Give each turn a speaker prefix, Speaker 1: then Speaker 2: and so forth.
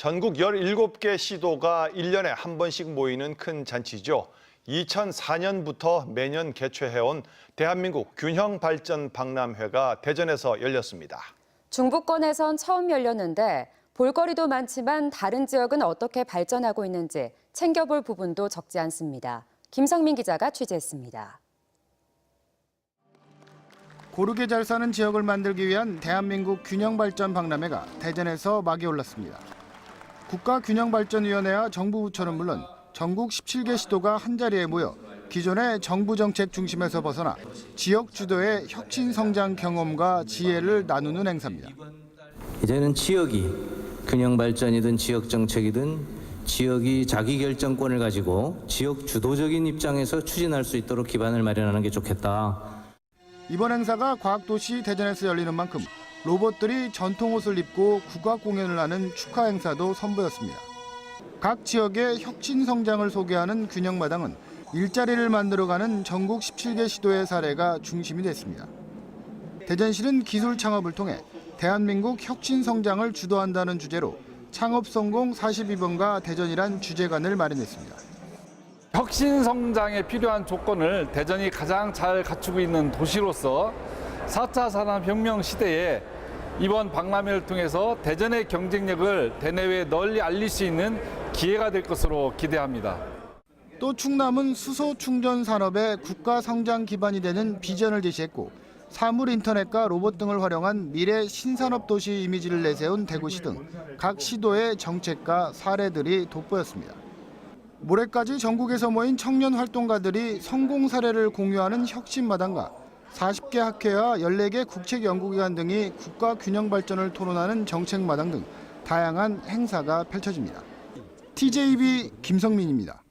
Speaker 1: 전국 17개 시도가 1년에 한 번씩 모이는 큰 잔치죠. 2004년부터 매년 개최해온 대한민국 균형발전 박람회가 대전에서 열렸습니다.
Speaker 2: 중부권에선 처음 열렸는데 볼거리도 많지만 다른 지역은 어떻게 발전하고 있는지 챙겨볼 부분도 적지 않습니다. 김성민 기자가 취재했습니다.
Speaker 3: 고르게 잘 사는 지역을 만들기 위한 대한민국 균형발전 박람회가 대전에서 막이 올랐습니다. 국가균형발전위원회와 정부 부처는 물론 전국 17개 시도가 한자리에 모여 기존의 정부 정책 중심에서 벗어나 지역 주도의 혁신 성장 경험과 지혜를 나누는 행사입니다.
Speaker 4: 이제는 지역이 균형 발전이든 지역 정책이든 지역이 자기 결정권을 가지고 지역 주도적인 입장에서 추진할 수 있도록 기반을 마련하는 게 좋겠다.
Speaker 3: 이번 행사가 과학도시 대전에서 열리는 만큼 로봇들이 전통 옷을 입고 국악 공연을 하는 축하 행사도 선보였습니다. 각 지역의 혁신 성장을 소개하는 균형마당은 일자리를 만들어가는 전국 17개 시도의 사례가 중심이 됐습니다. 대전시는 기술 창업을 통해 대한민국 혁신 성장을 주도한다는 주제로 창업 성공 42번가 대전이란 주제관을 마련했습니다.
Speaker 5: 혁신 성장에 필요한 조건을 대전이 가장 잘 갖추고 있는 도시로서 4차 산업혁명 시대에 이번 박람회를 통해서 대전의 경쟁력을 대내외에 널리 알릴 수 있는 기회가 될 것으로 기대합니다.
Speaker 3: 또 충남은 수소 충전 산업의 국가 성장 기반이 되는 비전을 제시했고 사물 인터넷과 로봇 등을 활용한 미래 신산업 도시 이미지를 내세운 대구시 등 각 시도의 정책과 사례들이 돋보였습니다. 모레까지 전국에서 모인 청년 활동가들이 성공 사례를 공유하는 혁신마당과 40개 학회와 14개 국책연구기관 등이 국가 균형 발전을 토론하는 정책마당 등 다양한 행사가 펼쳐집니다. TJB 김성민입니다.